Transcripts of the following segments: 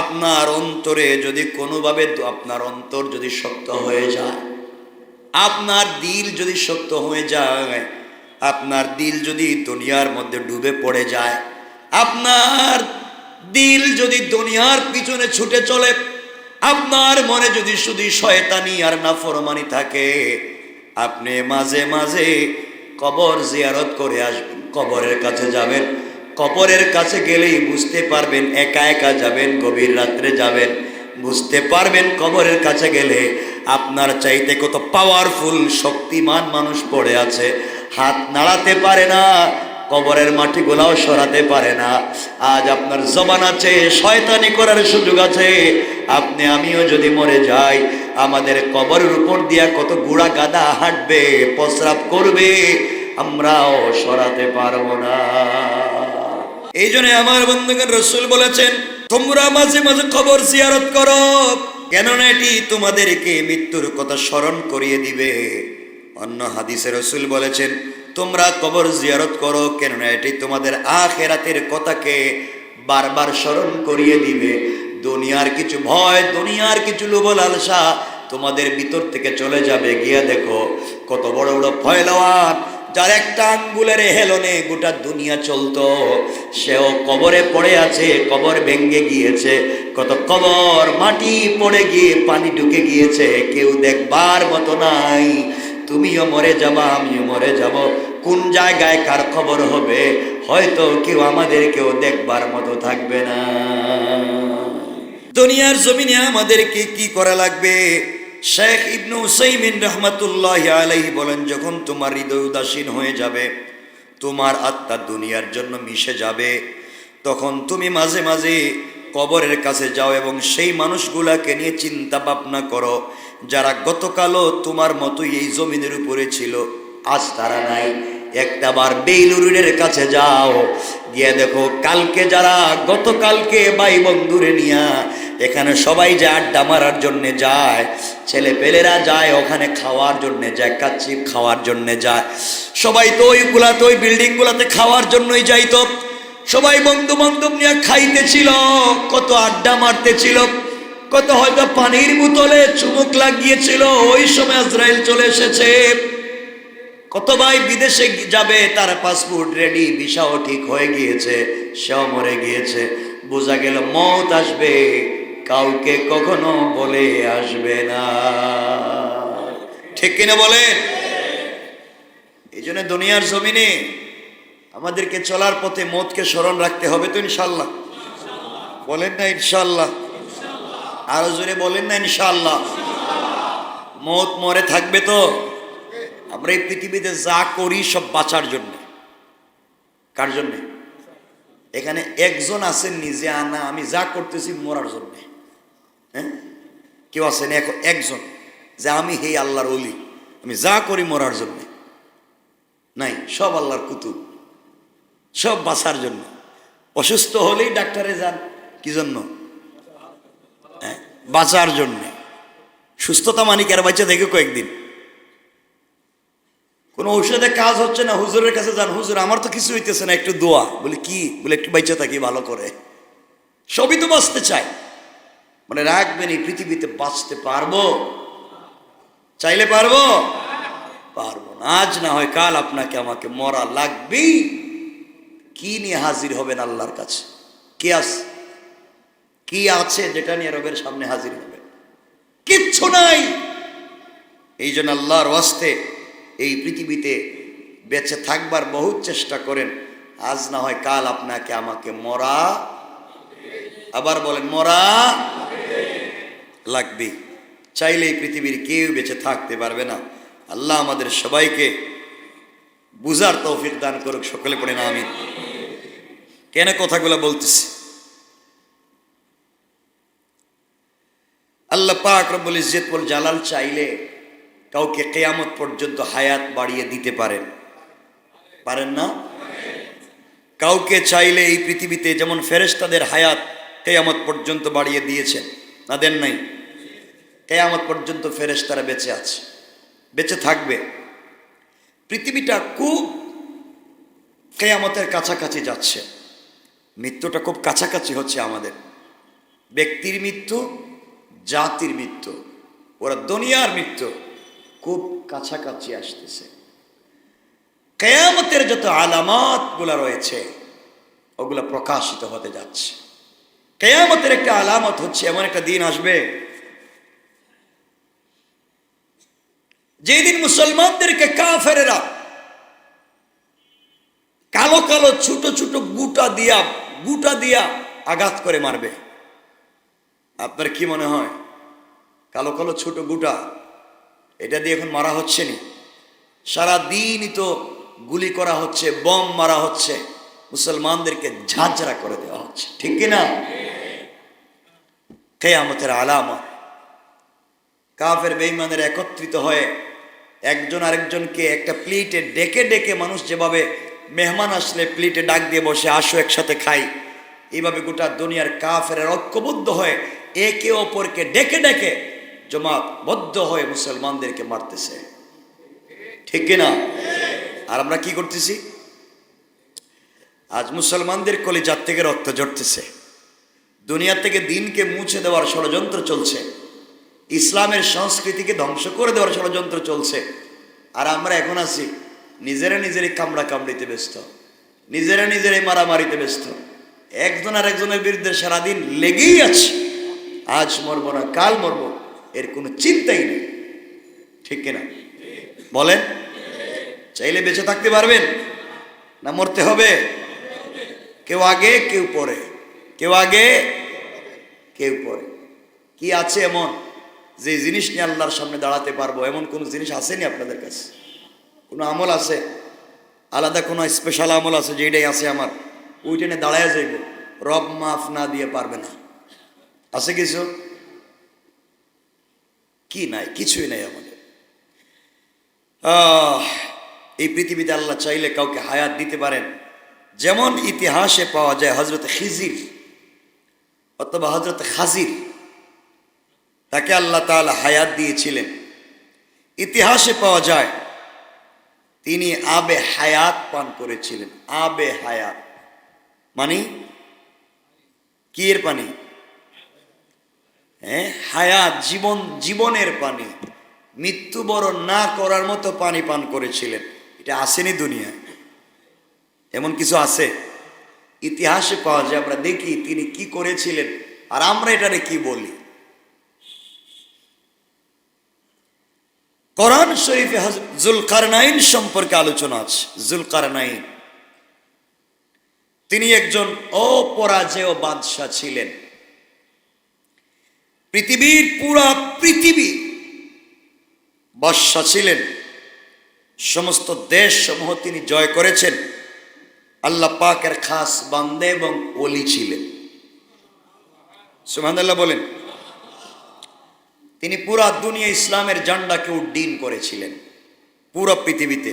আপনার অন্তরে যদি কোনোভাবে আপনার অন্তর যদি শক্ত হয়ে যায়, আপনার দিল যদি শক্ত হয়ে যায়, আপনার দিল যদি দুনিয়ার মধ্যে ডুবে পড়ে যায়, আপনার দিল যদি দুনিয়ার পিছনে ছুটে চলে, আপনার মনে যদি শুধু শয়তানি আর নাফরমানি থাকে, আপনি মাঝে মাঝে কবর জিয়ারত করে আসবেন, কবরের কাছে যাবেন। কবরের কাছে গেলেই বুঝতে পারবেন, একা একা যাবেন, গভীর রাত্রে যাবেন, বুঝতে পারবেন কবরের কাছে গেলে আপনার চাইতে কত পাওয়ারফুল শক্তিমান মানুষ পড়ে আছে। হাত নাড়াতে পারে না, কবরের মাটিগুলাও সরাতে পারে না। আজ আপনার জবান আছে, শয়তানি করার সুযোগ আছে। আপনি, আমিও যদি মরে যাই, আমাদের কবরের উপর দিয়া কত গুড়া গাদা হাঁটবে, প্রস্রাব করবে, আমরাও সরাতে পারব না। এই জন্য আমার বন্ধুগণ রসুল বলেছেন, তোমরা মাঝে মাঝে খবর জিয়ারত করো। কেননা এটি তোমাদেরকে মৃত্যুর কথা স্মরণ করিয়ে দিবে। অন্য হাদিসে রসুল বলেছেন, তোমরা কবর জিয়ারত করো কেননা এটি তোমাদের আখেরাতের কথাকে বারবার স্মরণ করিয়ে দিবে। দুনিয়ার কিছু ভয়, দুনিয়ার কিছু লোভ লালসা তোমাদের ভিতর থেকে চলে যাবে। গিয়া দেখো, কত বড় বড় ফয়লাওয়ান যার একটা আঙ্গুলের হেলনে গোটা দুনিয়া চলতো, সেও কবরে পড়ে আছে, কবর ভেঙ্গে গিয়েছে। কত কবর, মাটি পড়ে গিয়ে পানি ঢুকে গিয়েছে, কেউ দেখবার মতো নাই। তুমিও মরে যাবা, আমিও মরে যাব। কোন জায়গায় কার খবর হবে? হয়তো কেউ আমাদের কেউ দেখবার মতো থাকবে না। দুনিয়ার জমিনে আমাদেরকে কি করা লাগবে? শেখ ইবনু উসাইমিন রহমাতুল্লাহ আলাইহি বলেন, যখন তোমার হৃদয় উদাসীন হয়ে যাবে, তোমার আত্মা দুনিয়ার জন্য মিশে যাবে, তখন তুমি মাঝে মাঝে কবরের কাছে যাও এবং সেই মানুষগুলাকে নিয়ে চিন্তা ভাবনা করো, যারা গতকালও তোমার মতোই এই জমিনের উপরে ছিল, আজ তারা নাই। একটা বার বেইলুরের কাছে যাও, গিয়ে দেখো, কালকে যারা গতকালকে ভাই বন্ধুরে নিয়া এখানে সবাই যে আড্ডা মারার জন্য যায়, ছেলে পেলেরা যায়, ওখানে খাওয়ার জন্য যায়, কাচ্চি খাওয়ার জন্য যায়। সবাই তো ওইগুলা তো ওই বিল্ডিং গুলাতে খাওয়ার জন্যই যাইতো। সবাই বন্ধু বান্ধব নিয়ে খাইতেছিল, কত আড্ডা মারতেছিল, কত হয়তো পানির বোতলে চুমুক লাগিয়েছিল, ওই সময় আজরাইল চলে এসেছে। কত ভাই বিদেশে যাবে, তার পাসপোর্ট রেডি ভিসাও ঠিক হয়ে গিয়েছে, সেও মরে গিয়েছে। বোঝা গেল মত আসবে। কাউকে কখনো বলে আসবে না। ঠিক কিনা বলেন এই জন্য দুনিয়ার জমিনে আমাদেরকে চলার পথে মতকে স্মরণ রাখতে হবে তো ইনশাল্লাহ। বলেন না ইনশাল্লাহ। আরও জোরে বলেন না ইনশাল্লাহ। মত মরে থাকবে তো। আমরা এই পৃথিবীতে যা করি সব বাঁচার জন্য। কার জন্য? এখানে একজন আছেন নিজে আনা, আমি যা করতেছি মরার জন্য। হ্যাঁ? কেউ আছেন এক- একজন যে আমি হে আল্লাহর অলি আমি যা করি মরার জন্য। নাই, সব আল্লাহর কুতুব, সব বাঁচার জন্য। অসুস্থ হলেই ডাক্তারে যান, কি জন্য? হ্যাঁ? বাঁচার জন্যে। সুস্থতা মানি কেন বাচ্চা দেখে কয়েকদিন। কোনো ঔষধে কাজ হচ্ছে না, হুজুরের কাছে যান। হুজুর, আমার তো কিছু হইতেছে না, একটু দোয়া। বলে, কি? বলে, একটু বাচ্চা থাকি ভালো করে। সবই তো বাঁচতে চায়। মানে রাখবেন এই পৃথিবীতে বাঁচতে পারব? চাইলে পারব? পারব না। আজ না হয় কাল আপনাকে আমাকে মরা লাগবেই। কি নিয়ে হাজির হবেন আল্লাহর কাছে? কি আছে কি আছে যেটা নিয়ে রবের সামনে হাজির হবে কিচ্ছু নাই। এই জন্য আল্লাহর ওয়াস্তে এই পৃথিবীতে বেঁচে থাকবার বহুত চেষ্টা করেন। আজ না হয় কাল আপনাকে আমাকে মরা আবার বলেন, মরা লাগবে। চাইলে পৃথিবীর কেউ বেঁচে থাকতে পারবে না। আল্লাহ আমাদের সবাইকে বুঝার তৌফিক দান করুক, সকলে পড়ে না আমি কেন কথাগুলো বলতেছি? আল্লাহ পাক রব্বুল ইজ্জত বল জালাল চাইলে কাউকে কেয়ামত পর্যন্ত হায়াত বাড়িয়ে দিতে পারেন। পারেন না? কাউকে চাইলে এই পৃথিবীতে যেমন ফেরেশতাদের হায়াত কেয়ামত পর্যন্ত বাড়িয়ে দিয়েছেন। দেন নাই? কেয়ামত পর্যন্ত ফেরেস তারা বেঁচে আছে, বেঁচে থাকবে। পৃথিবীটা খুব কেয়ামতের কাছাকাছি যাচ্ছে। মৃত্যুটা খুব কাছাকাছি হচ্ছে আমাদের। ব্যক্তির মৃত্যু, জাতির মৃত্যু, ওরা দুনিয়ার মৃত্যু খুব কাছাকাছি আসতেছে। কেয়ামতের যত আলামতগুলো রয়েছে, ওগুলো প্রকাশিত হতে যাচ্ছে। কেয়ামতের একটা আলামত হচ্ছে, এমন একটা দিন আসবে যেদিন মুসলমানদেরকে কাফেরেরা কালো কালো ছোট ছোট গুটা দিয়া গুটা দিয়া আঘাত করে মারবে। আপনার কি মনে হয়? কালো কালো ছোট গুটা, এটা দিয়ে এখন মারা হচ্ছে নি? সারা দিনই তো গুলি করা হচ্ছে, বম মারা হচ্ছে, মুসলমানদেরকে ঝাঁঝরা করে দেওয়া হচ্ছে। ঠিক কিনা? কেয়ামতের আলামা কাফের বেইমানের একত্রিত হয়ে একজন আরেকজনকে একটা প্লেটে ডেকে ডেকে মানুষ যেভাবে মেহমান আসলে প্লেটে ডাক দিয়ে বসে, আসো একসাথে খাই। এইভাবে গোটা দুনিয়ার কাফের ঐক্যবদ্ধ হয়ে একে অপরকে ডেকে ডেকে জমাতবদ্ধ হয়ে মুসলমানদেরকে মারতেছে। ঠিক কিনা? আর আমরা কি করতেছি? আজ মুসলমানদের কলিজার থেকে রক্ত জড়তেছে দুনিয়া থেকে দিনকে মুছে দেওয়ার ষড়যন্ত্র চলছে। ইসলামের সংস্কৃতিকে ধ্বংস করে দেওয়ার ষড়যন্ত্র চলছে। আর আমরা এখন আছি, নিজেরা নিজেরই কামড়া কামড়িতে ব্যস্ত, নিজেরা নিজেরাই মারামারিতে ব্যস্ত। একজন আর একজনের বিরুদ্ধে সারাদিন লেগেই আছে। আজ মরব না, কাল মরব, এর কোনো চিন্তাই নেই। ঠিক কিনা? বলেন? চাইলে বেঁচে থাকতে পারবেন, না মরতে হবে? কেউ আগে, কেউ পরে। কেউ আগে, কেউ পরে। কি আছে এমন? যে জিনিস নিয়ে আল্লাহর সামনে দাঁড়াতে পারব, এমন কোনো জিনিস আসেনি আপনাদের কাছে? কোনো আমল আছে? আলাদা কোনো স্পেশাল আমল আছে যেটাই আছে আমার? ওইটা নিয়ে দাঁড়ায় যাইব। রব মাফ না দিয়ে পারবে না। আছে কিছু? কি নাই? কিছুই নাই আমাদের। এই পৃথিবীতে আল্লাহ চাইলে কাউকে হায়াত দিতে পারেন। যেমন ইতিহাসে পাওয়া যায় হজরত খিজির, অথবা হজরত খাজির। তাকে আল্লাহ তাআলা হায়াত দিয়েছিলেন। ইতিহাসে পাওয়া যায়, তিনি আবে হায়াত পান করেছিলেন। আবে হায়াত। মানে কি এর পানি? হ্যাঁ হায়াত, জীবন, জীবনের পানি। মৃত্যুবরণ না করার মতো পানি পান করেছিলেন। এটা আসেনি দুনিয়ায়। এমন কিছু আছে? ইতিহাসে পাওয়া যায়, আমরা দেখি তিনি কি করেছিলেন। আর আমরা এটারে কি বলি? কোরআন শরীফে জুলকারনাইন সম্পর্কে আলোচনা আছে। জুলকারনাইন। তিনি একজন অপরাজেয় বাদশাহ ছিলেন। পৃথিবীর পুরা পৃথিবী বাদশাহ ছিলেন। সমস্ত দেশ সমূহ তিনি জয় করেছেন। আল্লাহ পাকের খাস বান্দে এবং ওলি ছিলেন। সুবহানাল্লাহ বলেন। তিনি পুরা দুনিয়া ইসলামের জান্ডাকে উড্ডীন করেছিলেন, পুরো পৃথিবীতে।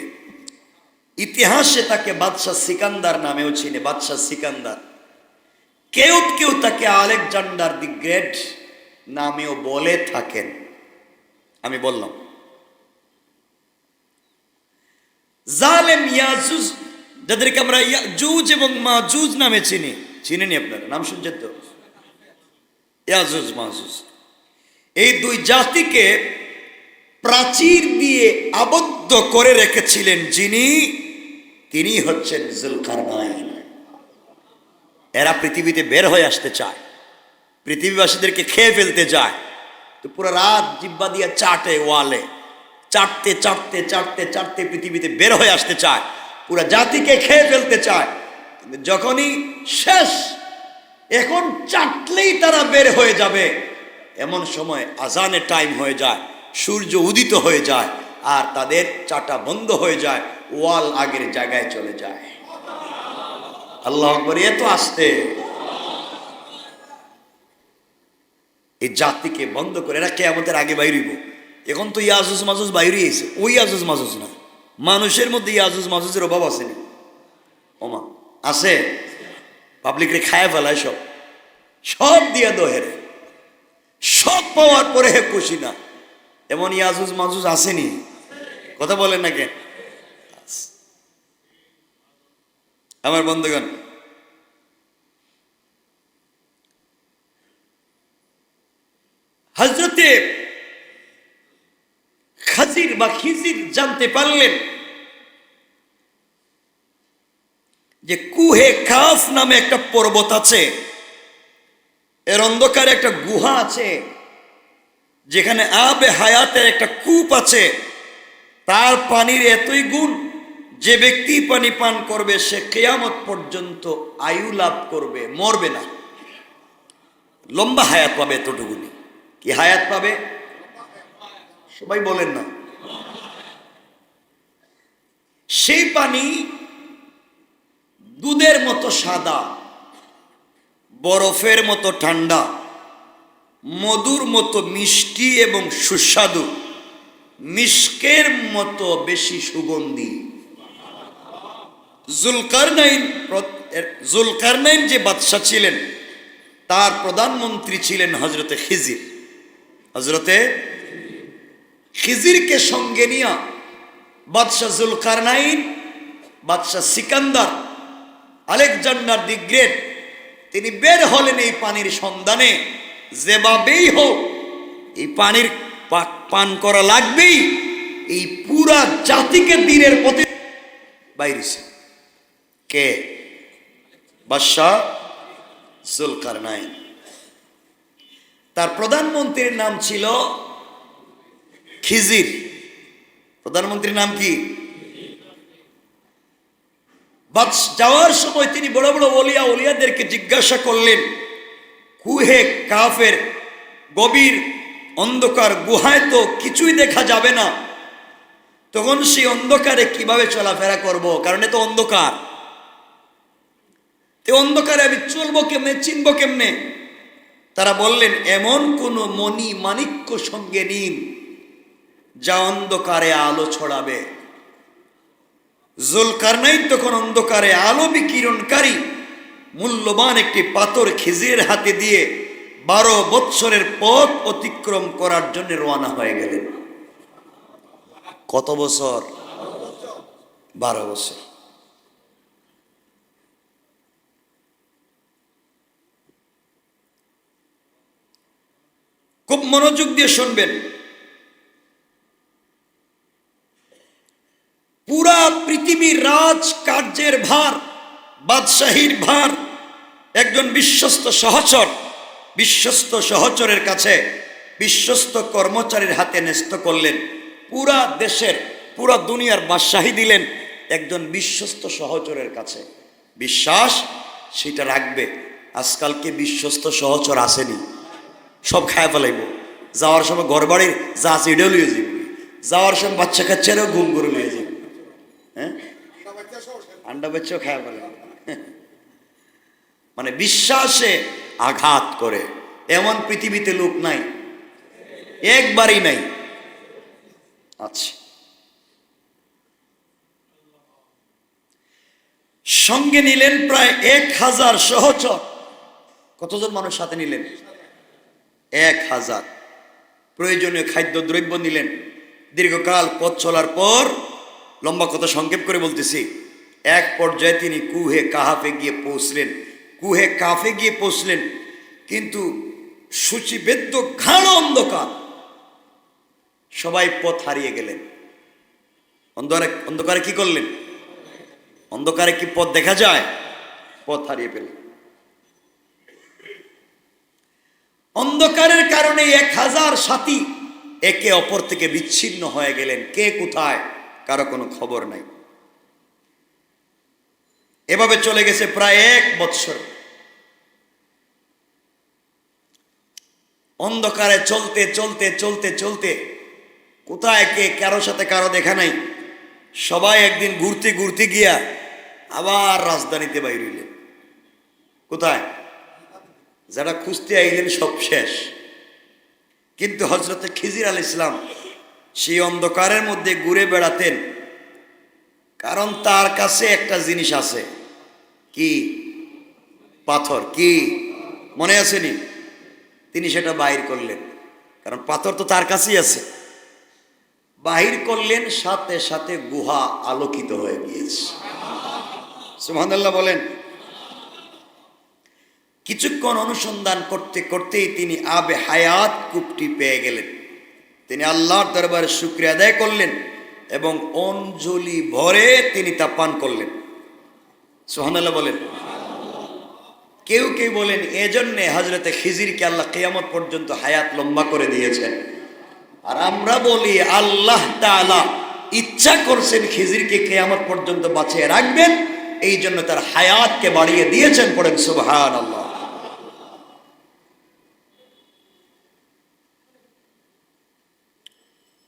ইতিহাসে তাকে বাদশাহ সিকান্দার নামেও চিনে, বাদশাহ সিকান্দার। কেউ কেউ তাকে আলেকজান্ডার দি গ্রেট নামেও বলে থাকেন। আমি বললাম, জালেম ইয়াজুজ, যাদেরকে আমরা জুজ এবং মাজুজ নামে চিনি চিনেনি আপনারা, নাম শুনছেন তো? ইয়াজুজ, মাজুজ। এই দুই জাতিকে প্রাচীর দিয়ে আবদ্ধ করে রেখেছিলেন যিনি, তিনি হচ্ছেন জুলকারনাইন। এরা পৃথিবীতে বের হয়ে আসতে চায়, পৃথিবীবাসীদেরকে খেয়ে ফেলতে যায়। তো পুরো রাত জিব্বা দিয়ে চাটে ওয়ালে, চাটতে চাটতে চাটতে চাটতে পৃথিবীতে বের হয়ে আসতে চায়। পুরো জাতিকে খেয়ে ফেলতে চায়। যখনই শেষ, এখন চাটলেই তারা বের হয়ে যাবে। এমন সময় আজানের টাইম হয়ে যায়, সূর্য উদিত হয়ে যায়, আর তাদের চাটা বন্ধ হয়ে যায়, ওয়াল আগের জায়গায় চলে যায়। আল্লাহ আকবর এত আসতে এই জাতিকে বন্ধ করে, এরা কে কেয়ামতের আগে বাইরিব এখন তো ইয়াজুজ মাজুজ বাইরে এসে ওই ইয়াজুজ মাজুজ না। মানুষের মধ্যে ইয়াজুজ মাজুজের অভাব আসেনি ওমা, আছে। পাবলিকরে খায় ফেলায় সব। সব দিয়া দোহেরে। সব পাওয়ার পরে খুশি না এমন ইয়াজুজ মাজুজ আসেনি? কথা বলেন না কেন? আমার বন্ধুগণ মুহূর্তে খাজির বা খিজির জানতে পারলেন যে কুহে কাফ নামে একটা পর্বত আছে। এর অন্ধকারে একটা গুহা আছে, যেখানে আবে হায়াতের একটা কূপ আছে। তার পানির এতই গুণ, যে ব্যক্তি পানি পান করবে, সে কেয়ামত পর্যন্ত আয়ু লাভ করবে, মরবে না। লম্বা হায়াত পাবে এতটুকুনি। কি হায়াত পাবে? সবাই বলেন না। সেই পানি দুধের মতো সাদা বরফের মতো ঠান্ডা, মধুর মতো মিষ্টি এবং সুস্বাদু, মিষ্কের মতো বেশি সুগন্ধি। জুলকারনাইন জুলকারনাইন যে বাদশাহ ছিলেন, তার প্রধানমন্ত্রী ছিলেন হজরতে খিজির। হজরতে খিজিরকে সঙ্গে নিয়া বাদশাহ জুলকারনাইন, বাদশাহ সিকান্দার আলেকজান্ডার দি গ্রেট তিনি বের হলেন এই পানির সন্ধানে। যেভাবেই হোক, এই পানির পান করা লাগবেই। এই পুরা জাতিকে দিনের প্রতি বাইরেছে। কে? বাদশাহ জুলকার নাইন তার প্রধানমন্ত্রীর নাম ছিল খিজির। প্রধানমন্ত্রীর নাম কি? যাওয়ার সময় তিনি বড় বড় ওলিয়া ওলিয়াদেরকে জিজ্ঞাসা করলেন, কুহে কাফের গভীর অন্ধকার গুহায় তো কিছুই দেখা যাবে না। তখন সেই অন্ধকারে কীভাবে চলাফেরা করব? কারণ এ তো অন্ধকার। তে অন্ধকারে আমি চলবো কেমনে, চিনবো কেমনে? তারা বললেন, এমন কোন মণি মাণিক্য সঙ্গে নিন, যা অন্ধকারে আলো ছড়াবে। জুলকারনাইন তখন অন্ধকারে আলো বিকিরণকারী, মূল্যবান একটি পাথর খিজিরের হাতে দিয়ে বারো বৎসরের পথ অতিক্রম করার জন্য রওনা হয়ে গেলেন। কত বছর? বারো বছর। খুব মনোযোগ দিয়ে শুনবেন। পুরা পৃথিবীর রাজ কার্যের ভার, বাদশাহীর ভার। একজন বিশ্বস্ত সহচর, বিশ্বস্ত সহচরের কাছে বিশ্বস্ত কর্মচারীর হাতে ন্যস্ত করলেন। পুরা দেশের, পুরা দুনিয়ার বাদশাহী দিলেন একজন বিশ্বস্ত সহচরের কাছে। বিশ্বাস, সেটা রাখবে। আজকালকে বিশ্বস্ত সহচর আসেনি? সব খায় ফেলাইব। যাওয়ার সময় ঘর বাড়ির যা আছে এটাও লিয়ে যাওয়ার সময় বাচ্চা কাচ্চারাও ঘুম করে আন্ডা বাচ্চাও খায় ফেলে মানে বিশ্বাসে আঘাত করে। এমন পৃথিবীতে লোক নাই। একবারই নাই। আচ্ছা। সঙ্গে নিলেন প্রায় এক হাজার সহচর কতজন মানুষ সাথে নিলেন? এক হাজার। প্রয়োজনীয় খাদ্য দ্রব্য নিলেন। দীর্ঘকাল পথ চলার পর লম্বা কথা সংক্ষেপ করে বলতেছি। এক পর্যায়ে তিনি কুহে কাহাফে গিয়ে পৌঁছলেন, কুহে কাফে গিয়ে পৌঁছলেন, কিন্তু সূচিবেদ্য ঘাড় অন্ধকার। সবাই পথ হারিয়ে গেলেন। অন্ধকারে অন্ধকারে কি করলেন? অন্ধকারে কি পথ দেখা যায়? পথ হারিয়ে পেলেন অন্ধকারের কারণে এক হাজার সাথী একে অপর থেকে বিচ্ছিন্ন হয়ে গেলেন। কে কোথায়? কারও কোনো খবর নাই। এভাবে চলে গেছে প্রায় এক বৎসর। অন্ধকারে চলতে চলতে চলতে চলতে কোথায় কে কারোর সাথে কারও দেখা নাই, সবাই একদিন ঘুরতে ঘুরতে গিয়া আবার রাজধানীতে বাইর হইলেন। কোথায়? যারা খুঁজতে আইলেন সব শেষ। কিন্তু হজরতে খিজির আল ইসলাম সেই অন্ধকারের মধ্যে ঘুরে বেড়াতেন, কারণ তার কাছে একটা জিনিস আছে। কি? পাথর কি? মনে আসেনি? তিনি সেটা বাহির করলেন। কারণ পাথর তো তার কাছেই আছে। বাহির করলেন, সাথে সাথে গুহা আলোকিত হয়ে গিয়েছে। সুহানাল্লাহ বলেন। কিছুক্ষণ অনুসন্ধান করতে করতেই তিনি আবে হায়াত কূপটি পেয়ে গেলেন। তিনি আল্লাহর দরবারে শুক্রিয়া আদায় করলেন এবং অঞ্জলি ভরে তিনি তা পান করলেন। সোহানাল্লাহ বলেন। কেউ কেউ বলেন, এজন্যে হজরতে খিজিরকে আল্লাহ কেয়ামত পর্যন্ত হায়াত লম্বা করে দিয়েছেন। আর আমরা বলি, আল্লাহ তাআলা ইচ্ছা করছেন খিজিরকে কেয়ামত পর্যন্ত বাঁচিয়ে রাখবেন এই জন্য তার হায়াতকে বাড়িয়ে দিয়েছেন পড়েন সুবহান আল্লাহ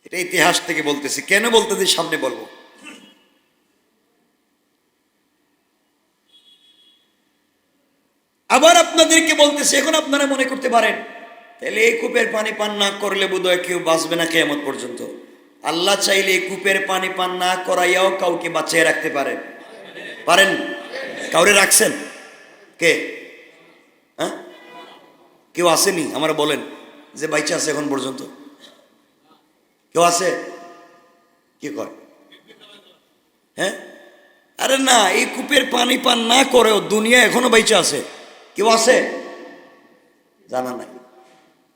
এটা ইতিহাস থেকে বলতেছি। কেন বলতেছি? সামনে বলব আবার আপনাদেরকে বলতেছি, এখন আপনারা মনে করতে পারেন, তাহলে এই কূপের পানি পান না করলে বোধহয় কেউ বাঁচবে না কেমন পর্যন্ত। আল্লাহ চাইলে এই কূপের পানি পান না করাইয়াও কাউকে বাঁচিয়ে রাখতে পারেন। পারেন? কাউরে রাখছেন? কে? হ্যাঁ? কেউ আসেনি? আমার বলেন যে বাইচা আছে এখন পর্যন্ত। কেউ আছে? কি কয়? হ্যাঁ? আরে না, এই কূপের পানি পান না করেও দুনিয়া এখনও বাইচা আছে। কেউ আছে? জানা নাই।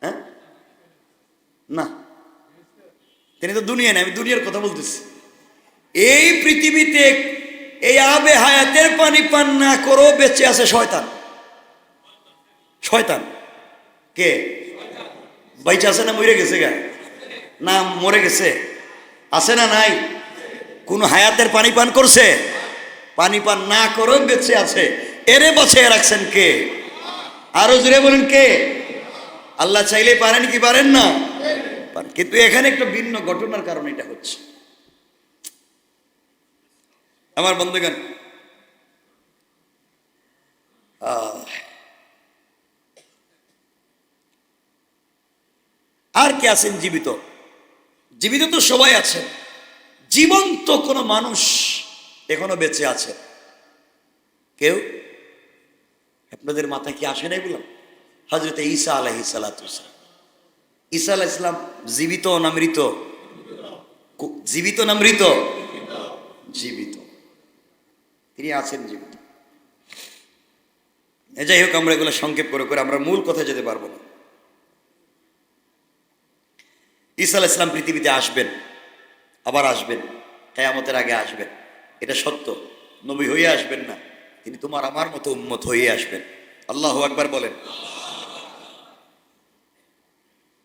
হ্যাঁ? না। তিনি তো দুনিয়া নেই, আমি দুনিয়ার কথা বলতেছি। এই পৃথিবীতে এই আবে হায়াতের পানি পান না করো বেঁচে আছে শয়তান। শয়তান। কে? বাইচা আছে না মরে গেছে গা? না, মরে গেছে। আছে না নাই? কোন হায়াতের পানি পান করছে? পানি পান না করেও বেঁচে আছে। এরে বাঁচিয়ে রাখছেন কে? আরও জুড়ে বলেন কে? আল্লাহ চাইলে পারেন কি পারেন না? কিন্তু এখানে একটা ভিন্ন ঘটনার কারণে এটা হচ্ছে। আমার বন্ধুগণ আহ, আর কে আছেন? জীবিত। জীবিত তো সবাই আছে জীবন্ত কোনো মানুষ এখনও বেঁচে আছে। কেউ? আপনাদের মাথায় কি আসে না এগুলো? হজরত ঈসা আলহি সালাতুসালাম ঈসা আলাহ ইসলাম জীবিত না মৃত? জীবিত না মৃত? জীবিত। তিনি আছেন জীবিত। যাই হোক, আমরা এগুলো সংক্ষেপ করে করে আমরা মূল কথায় যেতে পারব না। ঈসা আলাহ ইসলাম পৃথিবীতে আসবেন, আবার আসবেন, কেয়ামতের আগে আসবেন। এটা সত্য। নবী হয়ে আসবেন না, তিনি তোমার আমার মতো উম্মত হয়ে আসবেন। আল্লাহ একবার বলেন।